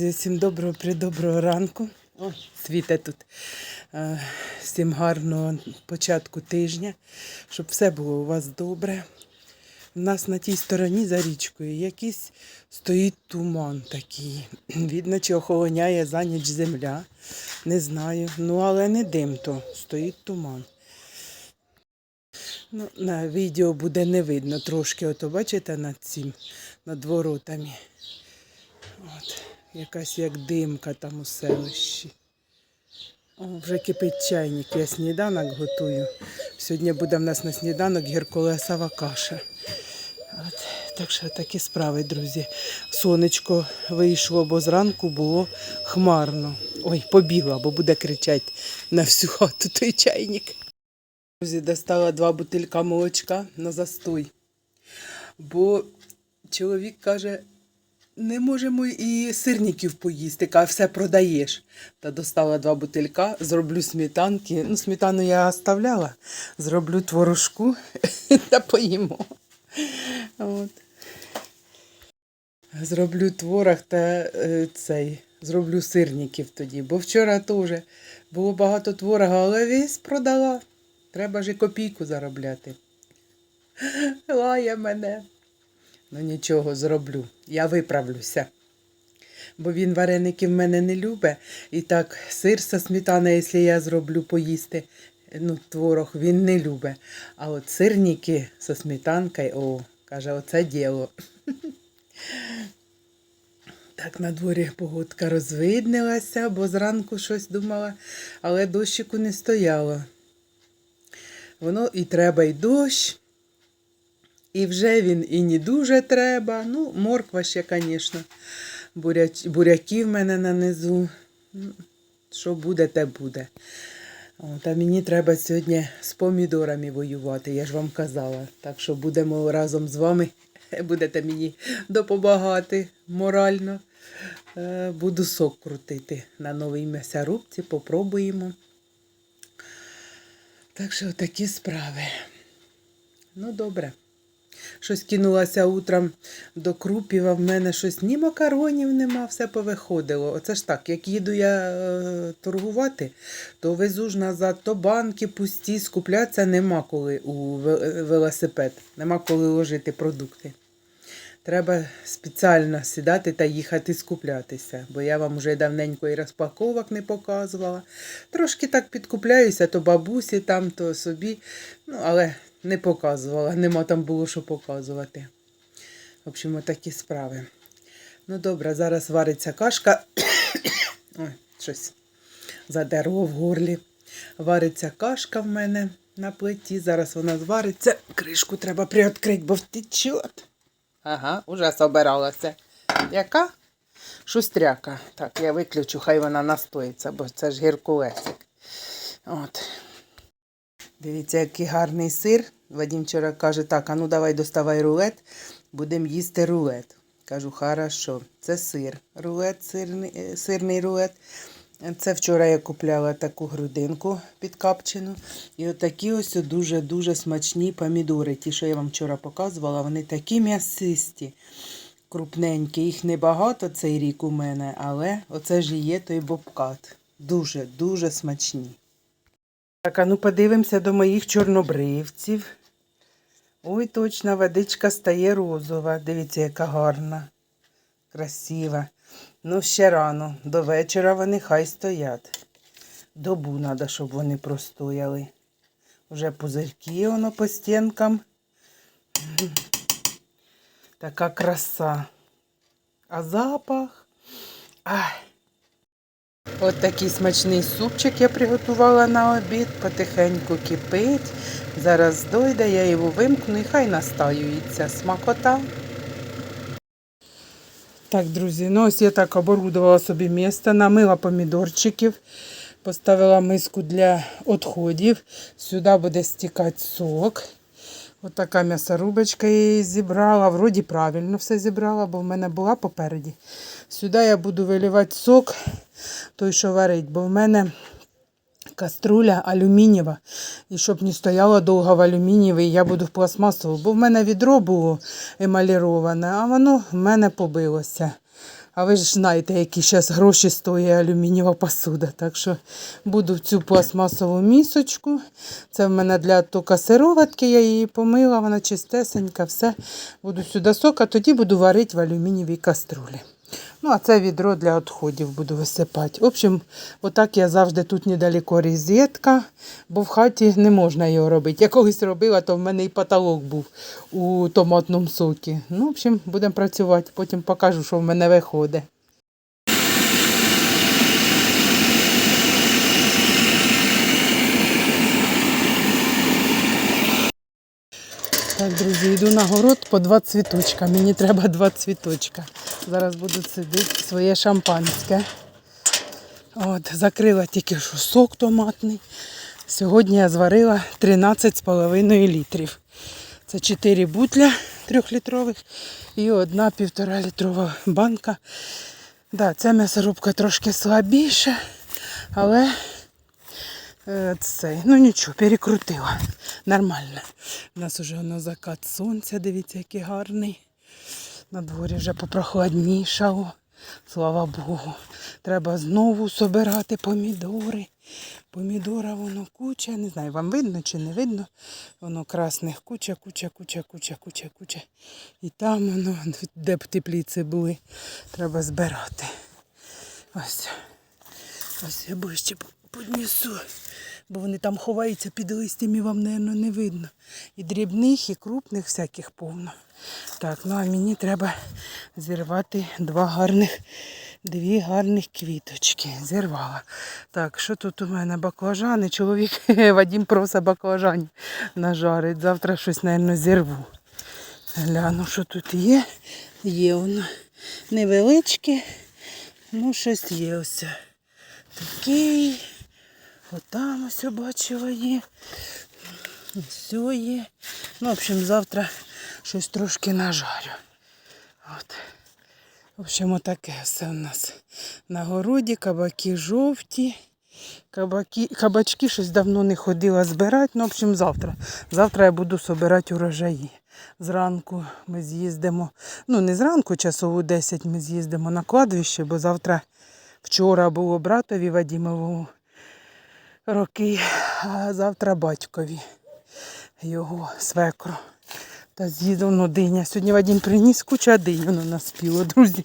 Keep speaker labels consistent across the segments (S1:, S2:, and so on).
S1: Всім доброго придоброго ранку. Світе тут. Е, Всім гарного початку тижня, щоб все було у вас добре. У нас на тій стороні за річкою якийсь стоїть туман такий. Видно, чи охолоняє за ніч земля. Не знаю. Ну, але не дим то, стоїть туман. Ну, на відео буде не видно трошки, ото бачите над цим, над воротами. От, якась як димка там у селищі. О, вже кипить чайник, я сніданок готую. Сьогодні буде в нас на сніданок гірколесова каша. От, так що такі справи, друзі. Сонечко вийшло, бо зранку було хмарно. Ой, побігла, бо буде кричати на всю хату той чайник. Друзі, достала два бутилька молочка на застой. Бо чоловік каже, не можемо і сирників поїсти, а все продаєш. Та достала два бутилька, зроблю сметанки. Ну, сметану я оставляла, зроблю творожку та поїмо. От. Зроблю творог та е, цей, зроблю сирників тоді. Бо вчора теж було багато творога, але весь продала. Треба ж і копійку заробляти. Лає мене. Ну нічого зроблю. Я виправлюся. Бо він вареники в мене не любить. І так, сир со сметаною, якщо я зроблю поїсти, ну, творог, він не любить. А от сирники со сметанкою, о, каже, оце діло. Так, на дворі погодка розвиднилася, бо зранку щось думала, але дощику не стояло. Воно і треба, і дощ. І вже він і не дуже треба. Ну, морква ще, звісно. Буряч, буряки в мене на низу. Ну, Що буде, те буде. От, а мені треба сьогодні з помідорами воювати, я ж вам казала. Так що будемо разом з вами. Будете мені допомагати морально. Е, Буду сок крутити на новій м'ясорубці, попробуємо. Так що такі справи. Ну, добре. Щось кинулася утром до крупів, а в мене щось ні макаронів нема, все повиходило. Оце ж так, як їду я е, торгувати, то везу ж назад, то банки пусті, скуплятися нема коли у велосипед, нема коли ложити продукти. Треба спеціально сідати та їхати скуплятися, бо я вам вже давненько і розпаковок не показувала. Трошки так підкупляюся, то бабусі там, то собі, ну, але не показувала, нема там було що показувати. В общем, такі справи. Ну добре, зараз вариться кашка. Ой, щось задерло в горлі. Вариться кашка в мене на плиті. Зараз вона звариться. Кришку треба приоткрити, бо втече. Ага, уже собиралася. Яка? Шустряка. Так, я виключу, хай вона настоїться, бо це ж гіркулесик. От. Дивіться, який гарний сир. Вадим вчора каже, так, а ну давай доставай рулет, будемо їсти рулет. Кажу, хорошо, це сир. Рулет, сирний, е, сирний рулет. Це вчора я купляла таку грудинку підкапчену. І отакі ось дуже-дуже смачні помідори. Ті, що я вам вчора показувала, вони такі м'ясисті, крупненькі. Їх небагато цей рік у мене, але оце ж і є той бобкат. Дуже-дуже смачні. Так, а ну подивимося до моїх чорнобривців. Ой, точно, водичка стає розова. Дивіться, яка гарна, красива. Ну, ще рано. До вечора вони хай стоять. Добу треба, щоб вони простояли. Вже пузирки воно по стінкам. Така краса. А запах. Ай. От такий смачний супчик я приготувала на обід, потихеньку кипить. Зараз дойде, я його вимкну і хай настаюється смакота. Так, друзі, ну ось я так оборудувала собі місце, намила помідорчиків, поставила миску для відходів. Сюди буде стікати сок. Ось така м'ясорубочка я її зібрала. Вроді правильно все зібрала, бо в мене була попереді. Сюди я буду виливати сок, той, що варить, бо в мене каструля алюмінієва. І щоб не стояло довго в алюмінієвій, я буду в пластмасову, бо в мене відро було емаліроване, а воно в мене побилося. А ви ж знаєте, які зараз гроші стоїть алюмінієва посуда. Так що буду в цю пластмасову місочку. Це в мене для тока сироватки, я її помила, вона чистесенька, все. Буду сюди сок, а тоді буду варити в алюмінієвій каструлі. Ну, а це відро для відходів буду висипати. В общем, отак я завжди тут недалеко розетка, бо в хаті не можна його робити. Я колись робила, то в мене і потолок був у томатному сокі. Ну, в общем, будемо працювати, потім покажу, що в мене виходить. Так, друзі, йду на город по два цвіточка. Мені треба два цвіточка. Зараз буду сидити своє шампанське. От, закрила тільки що сок томатний. Сьогодні я зварила 13,5 літрів. Це 4 бутля трьохлітрових і одна півтора літрова банка. Да, ця м'ясорубка трошки слабіша, але Цей, ну нічого, перекрутила. Нормально. У нас вже на закат сонця, дивіться, який гарний. На дворі вже попрохладнішало. Слава Богу. Треба знову собирати помідори. Помідора воно куча. Не знаю, вам видно чи не видно. Воно красних куча, куча, куча, куча, куча, куча. І там воно, де б тепліці були, треба збирати. Ось. Ось я ближче піднесу, бо вони там ховаються під листям і вам, мабуть, не видно. І дрібних, і крупних всяких повно. Так, ну а мені треба зірвати два гарних, дві гарних квіточки. Зірвала. Так, що тут у мене баклажани? Чоловік Вадим просить баклажанів нажарить. Завтра щось, мабуть, зірву. Гляну, що тут є. Є воно невеличке, ну щось є ось такий. Отам ось бачила є. Все є. Ну, в общем, завтра щось трошки нажарю. От. В общем, отаке все у нас. На городі кабаки жовті. Кабаки, кабачки щось давно не ходила збирати. Ну, в общем, завтра. Завтра я буду збирати урожаї. Зранку ми з'їздимо. Ну, не зранку, часову 10 ми з'їздимо на кладовище, бо завтра вчора було братові Вадімову роки, а завтра батькові його свекру. Та з'їдав ну, диня. Сьогодні Вадим приніс куча динь, воно наспіло, друзі.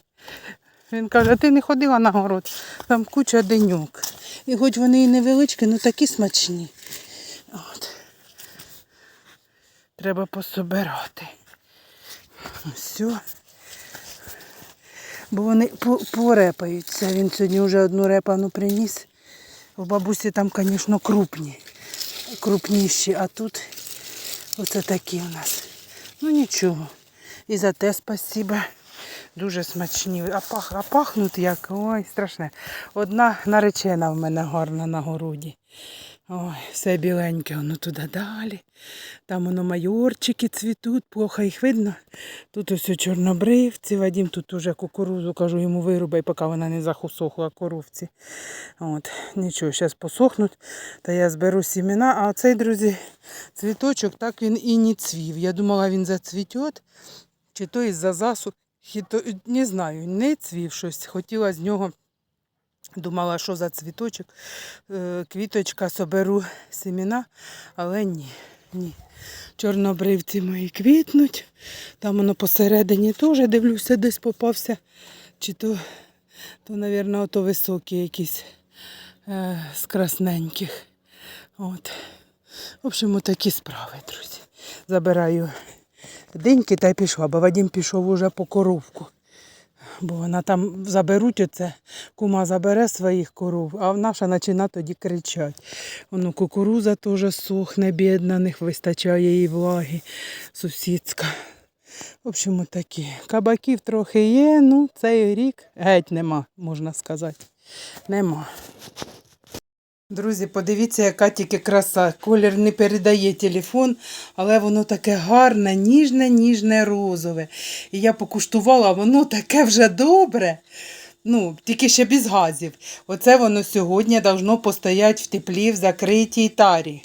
S1: Він каже, а ти не ходила на город, там куча денюк. І хоч вони і невеличкі, ну такі смачні. От. Треба пособирати. Все. Бо вони порепаються. Він сьогодні вже одну репану приніс. У бабусі там, звісно, крупні. Крупніші, а тут оце такі у нас. Ну нічого. І за те спасіба. Дуже смачні. А, пах, а пахнуть як. Ой, страшне. Одна наречена в мене гарна на городі. Ой, все біленьке, воно туди далі. Там воно майорчики цвітуть, плохо їх видно. Тут ось чорнобривці, Вадим тут уже кукурузу, кажу, йому вирубай, поки вона не захусохла коровці. От, нічого, зараз посохнуть, та я зберу сімена. А цей, друзі, цвіточок так він і не цвів. Я думала, він зацвіте, чи то із-за засухи, не знаю, не цвів щось. Хотіла з нього Думала, що за цвіточок, Е, квіточка, соберу семена, але ні, ні. Чорнобривці мої квітнуть. Там воно посередині теж дивлюся, десь попався. Чи то, то мабуть, ото високі якісь е, з красненьких. От. В общем, такі справи, друзі. Забираю деньки та й пішла, бо Вадим пішов уже по коровку. Бо вона там заберуть оце, кума забере своїх коров, а наша починає тоді кричать. Воно кукуруза теж сохне, бідна, не вистачає їй влаги, сусідська. В общем, такі. Кабаків трохи є, ну цей рік геть нема, можна сказати. Нема. Друзі, подивіться, яка тільки краса. Колір не передає телефон, але воно таке гарне, ніжне, ніжне розове. І я покуштувала, воно таке вже добре. Ну, тільки ще без газів. Оце воно сьогодні должно постояти в теплі в закритій тарі.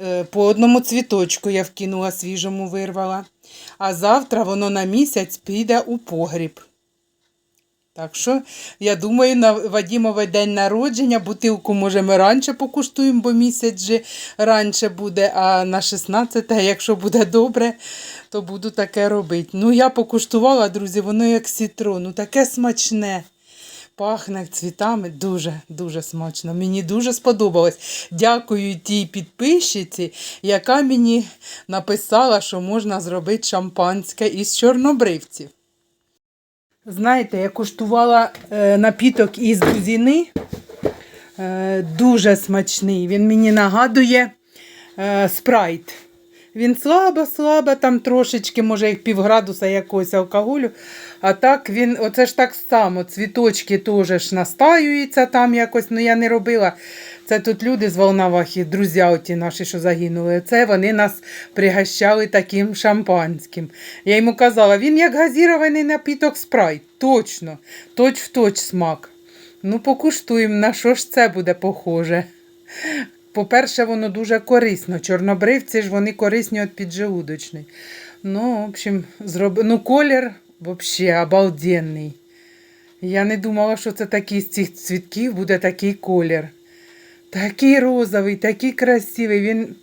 S1: Е, По одному цвіточку я вкинула свіжому вирвала. А завтра воно на місяць піде у погріб. Так що, я думаю, на Вадімовий день народження бутилку, може, ми раніше покуштуємо, бо місяць же раніше буде, а на 16, якщо буде добре, то буду таке робити. Ну, я покуштувала, друзі, воно як сітро, ну таке смачне. Пахне цвітами дуже дуже смачно. Мені дуже сподобалось. Дякую тій підписчиці, яка мені написала, що можна зробити шампанське із чорнобривців. Знаєте, я куштувала е, напіток із бузіни. Е, дуже смачний. Він мені нагадує е, спрайт. Він слабо-слабо, там трошечки, може, як півградуса якогось алкоголю. А так він, оце ж так само, цвіточки теж настаюються там якось, ну я не робила. Це тут люди з Волновахи, друзі оті наші, що загинули. Це вони нас пригощали таким шампанським. Я йому казала, він як газірований напіток спрайт. Точно, точ в точ смак. Ну, покуштуємо, на що ж це буде похоже. По-перше, воно дуже корисно. Чорнобривці ж вони корисні від піджелудочної. Ну, в общем, зроб... ну, колір взагалі обалденний. Я не думала, що це такий з цих цвітків буде такий колір. Такий розовий, такий красивий. Він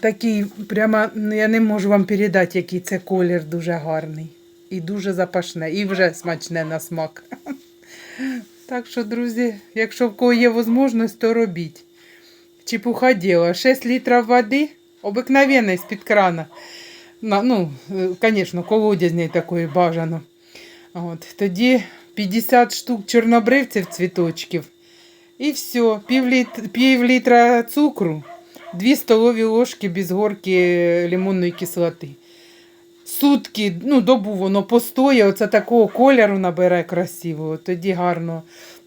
S1: такий, прямо, ну, я не можу вам передати, який це колір дуже гарний. І дуже запашне, і вже смачне на смак. Так що, друзі, якщо в кого є можливість, то робіть. Чепуха діла. 6 літрів води, обикновенної з-під крана. Ну, звісно, колодязний такої бажано. От, тоді 50 штук чорнобривців цвіточків. І все, пів, пів літра цукру, 2 столові ложки без горки лимонної кислоти. Сутки, ну, добу воно постоє, оце такого кольору набере красивого, тоді гарно.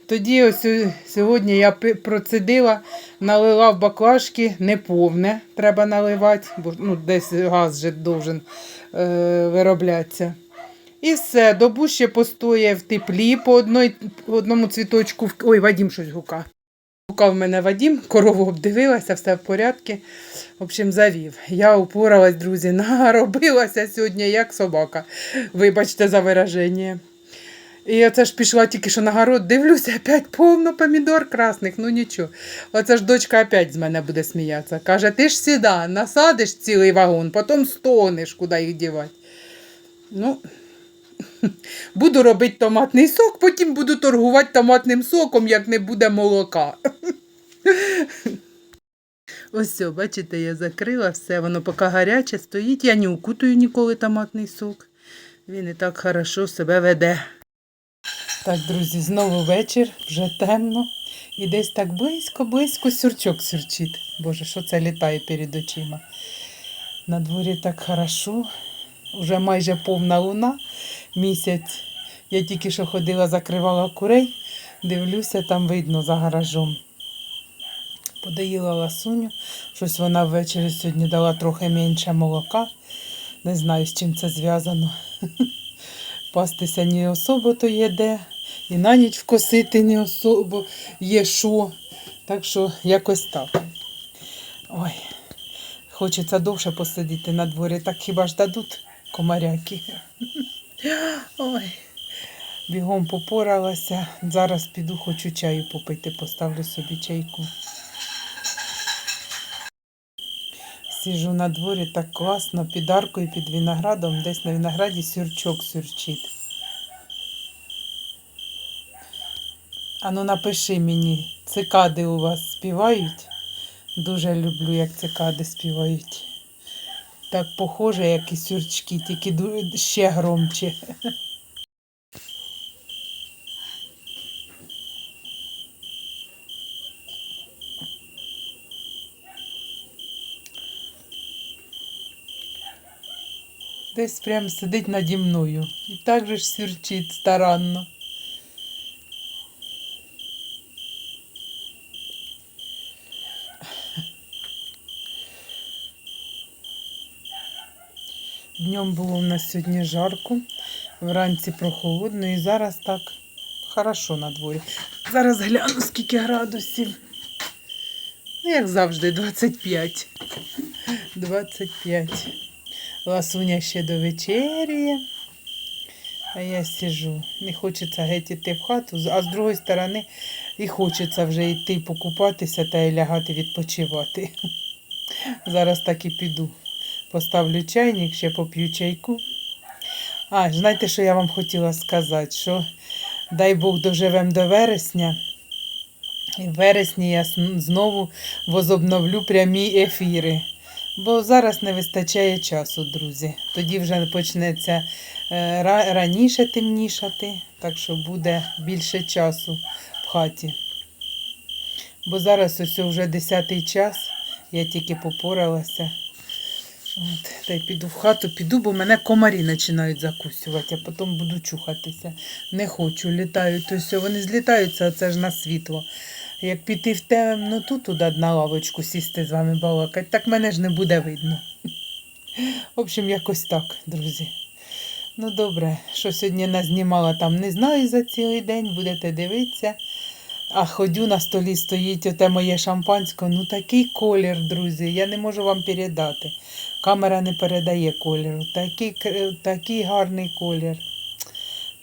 S1: Тоді ось е, сьогодні я процедила, налила в баклажки, не повне треба наливати, бо ну, десь газ вже должен е, вироблятися. І все, добу ще постоє в теплі по, одной, одному цвіточку. Ой, Вадім щось гука. Гукав мене Вадім, корову обдивилася, все в порядку. В общем, завів. Я упоралась, друзі, наробилася сьогодні, як собака. Вибачте за вираження. І оце ж пішла тільки що на город, дивлюся, опять повно помідор красних, ну нічого. Оце ж дочка опять з мене буде сміятися. Каже, ти ж сюди, насадиш цілий вагон, потім стонеш, куди їх дівати. Ну, буду робити томатний сок, потім буду торгувати томатним соком, як не буде молока. Ось все, бачите, я закрила все, воно поки гаряче стоїть. Я не укутую ніколи томатний сок. Він і так хорошо себе веде. Так, друзі, знову вечір, вже темно. І десь так близько-близько сюрчок сюрчить. Боже, що це літає перед очима. На дворі так хорошо. Уже майже повна луна, місяць. Я тільки що ходила, закривала курей, дивлюся, там видно за гаражом. Подоїла ласуню. Щось вона ввечері сьогодні дала трохи менше молока. Не знаю, з чим це зв'язано. Пастися не особо то є де, і на ніч вкосити не особо є що. Так що якось так. Ой, хочеться довше посидіти на дворі, так хіба ж дадуть комаряки. Ой, бігом попоралася. Зараз піду, хочу чаю попити, поставлю собі чайку. Сіжу на дворі так класно, під аркою, під виноградом, десь на винограді сюрчок сюрчить. Ану напиши мені, цикади у вас співають? Дуже люблю, як цикади співають. Так похоже, як і сюрчки, тільки ще громче. Десь прям сидить наді мною. І так же ж сюрчить старанно. Днем було у нас сьогодні жарко, вранці прохолодно і зараз так хорошо на дворі. Зараз гляну, скільки градусів. Ну, як завжди, 25. 25. Ласуня ще до вечері. А я сижу. Не хочеться геть іти в хату, а з другої сторони і хочеться вже йти покупатися та й лягати відпочивати. Зараз так і піду. Поставлю чайник, ще поп'ю чайку. А, знаєте, що я вам хотіла сказати? Що дай Бог доживемо до вересня. І в вересні я знову возобновлю прямі ефіри. Бо зараз не вистачає часу, друзі. Тоді вже почнеться е, раніше темнішати, так що буде більше часу в хаті. Бо зараз ось вже 10 час, я тільки попоралася. От, та й піду в хату, піду, бо мене комарі починають закусувати, а потім буду чухатися. Не хочу, літають. Ось вони злітаються, а це ж на світло. Як піти в темноту туди на лавочку сісти з вами балакати, так мене ж не буде видно. В общем, якось так, друзі. Ну добре, що сьогодні назнімала там, не знаю за цілий день, будете дивитися. А ходю на столі стоїть оте моє шампанське. Ну такий колір, друзі, я не можу вам передати. Камера не передає кольору. Такий, такий гарний колір.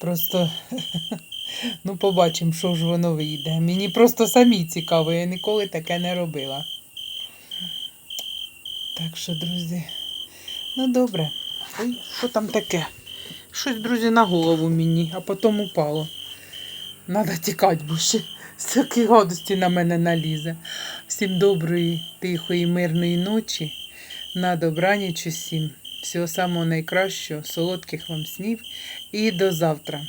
S1: Просто ну побачимо, що ж воно вийде. Мені просто самі цікаво, я ніколи таке не робила. Так що, друзі, ну добре. Ой, що там таке? Щось, друзі, на голову мені, а потім упало. Надо тікати, бо ще всякі гадості на мене налізе. Всім доброї, тихої, мирної ночі. На добраніч усім. Всього самого найкращого, солодких вам снів і до завтра.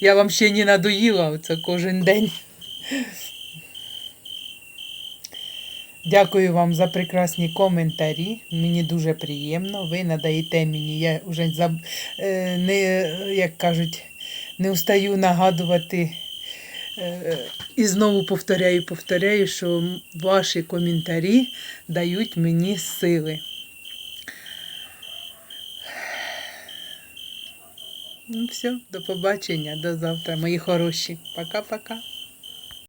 S1: Я вам ще не надоїла оце кожен день. Дякую вам за прекрасні коментарі. Мені дуже приємно. Ви надаєте мені. Я вже е, не, як кажуть, не устаю нагадувати. І знову повторяю, повторяю, що ваші коментарі дають мені сили. Ну все, до побачення, до завтра, мої хороші. Пока-пока.